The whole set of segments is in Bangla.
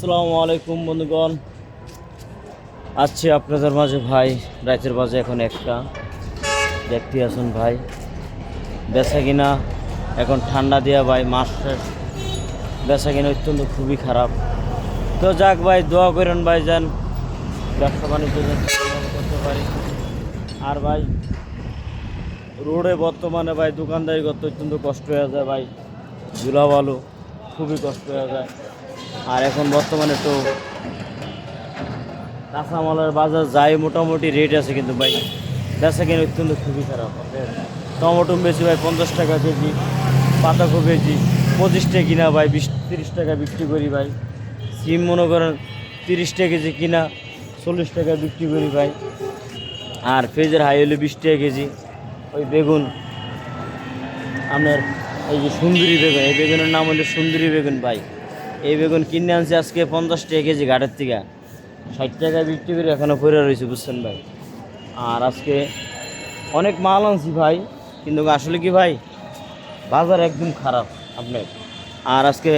আসসালামু আলাইকুম বন্ধুগণ। আছি আপনাদের মাঝে ভাই, রাতের মাঝে এখন একটা দেখতে আসুন ভাই। বেচা কিনা, এখন ঠান্ডা দেওয়া ভাই, মাস বেচা কিনা অত্যন্ত খুবই খারাপ। তো যাক ভাই, দোয়া করেন ভাই যান ব্যবসা বাণিজ্য করতে পারি। আর ভাই, রোডে বর্তমানে ভাই দোকানদারি করতে অত্যন্ত কষ্ট হয়ে যায় ভাই। ঝুলা বালু খুবই কষ্ট হয়ে যায়। আর এখন বর্তমানে তো কাঁচামালের বাজার যাই মোটামুটি রেট আছে কিন্তু ভাই। বেচা কিনে অত্যন্ত খুবই খারাপ। টমেটো বেশি ভাই পঞ্চাশ টাকা কেজি, পাতাকপি কেজি পঁচিশ টাকা কিনা ভাই, বিশ তিরিশ টাকা বিক্রি করি ভাই। সিম মনে করেন তিরিশ টাকা কেজি কিনা, চল্লিশ টাকা বিক্রি করি ভাই। আর ফ্রিজের হাই হলে বিশ টাকা কেজি, ওই বেগুন। আপনার এই যে সুন্দরী বেগুন, এই বেগুনের নাম হলো সুন্দরী বেগুন ভাই। এই বেগুন কিনে আনছি আজকে পঞ্চাশ টাকা কেজি ঘাটের থেকে। ষাট টাকা বিক্রি করে এখনও পরে রয়েছে, বুঝছেন ভাই? আর আজকে অনেক মাল আনছি ভাই, কিন্তু আসলে কি ভাই, বাজার একদম খারাপ আপনার। আর আজকে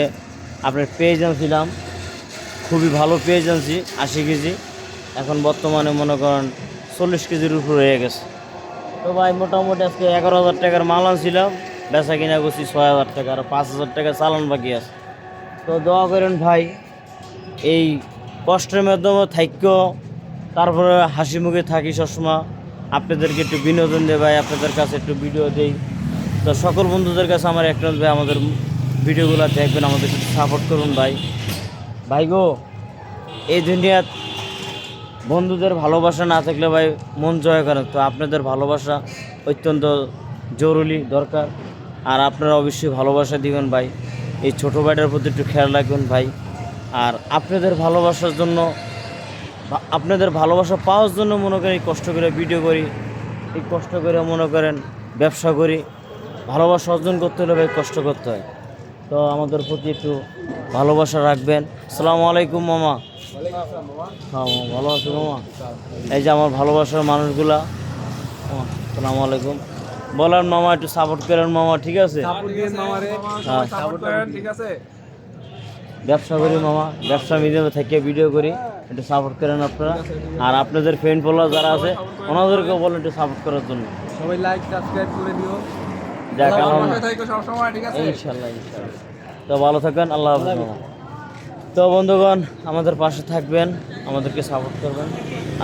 আপনার পেঁয়াজ আনছিলাম, খুবই ভালো পেঁয়াজ আনছি, আশি কেজি। এখন বর্তমানে মনে করেন চল্লিশ কেজির উপর হয়ে গেছে। তো ভাই, মোটামুটি আজকে এগারো হাজার টাকার মাল আনছিলাম, বেচা কিনা করছি ছয় হাজার টাকা, আর পাঁচ হাজার টাকা চালান বাকি আছে। তো দোয়া করেন ভাই, এই কষ্টের মাধ্যমে থাক্য তারপরে হাসি মুখে থাকি সবসময়। আপনাদেরকে একটু বিনোদন দেয় ভাই, আপনাদের কাছে একটু ভিডিও দেই। তো সকল বন্ধুদের কাছে আমার একটা ভাই, আমাদের ভিডিওগুলো দেখবেন, আমাদের একটু সাপোর্ট করুন ভাই। ভাই গো, এই দুনিয়াত বন্ধুদের ভালোবাসা না থাকলে ভাই মন জয় করেন তো আপনাদের ভালোবাসা অত্যন্ত জরুরি, দরকার। আর আপনারা অবশ্যই ভালোবাসা দিবেন ভাই। এই ছোটো ভাইটার প্রতি একটু খেয়াল রাখবেন ভাই। আর আপনাদের ভালোবাসার জন্য আপনাদের ভালোবাসা পাওয়ার জন্য মনে করি কষ্ট করে ভিডিও করি। এই কষ্ট করে মনে করেন ব্যবসা করি। ভালোবাসা অর্জন করতে হলে ভাই কষ্ট করতে হয়। তো আমাদের প্রতি একটু ভালোবাসা রাখবেন। আসসালামু আলাইকুম মামা। হ্যাঁ মামা, ভালো আছো মামা? এই যে আমার ভালোবাসার মানুষগুলা। আসসালামু আলাইকুম। বলেন মামা একটু সাপোর্ট করেন মামা ঠিক আছে? হ্যাঁ ব্যবসা করি মামা ব্যবসা মিডিয়ামে থেকে ভিডিও করি একটু সাপোর্ট করেন আপনারা। আর আপনাদের ফ্রেন্ড ফলোয়ার যারা আছে ওনাদেরকেও বলেন একটু সাপোর্ট করার জন্য। সবাই লাইক সাবস্ক্রাইব করে দিও। যাক ভালো আলহামদুলিল্লাহ। থাকো সব সময় ঠিক আছে? ইনশাল্লাহ ইনশাল্লাহ তো ভালো থাকবেন আল্লাহ হাফেজ মামা। তো বন্ধুগণ আমাদের পাশে থাকবেন আমাদেরকে সাপোর্ট করবেন।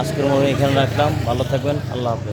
আজকের মতো এখানে রাখলাম ভালো থাকবেন আল্লাহ হাফেজ।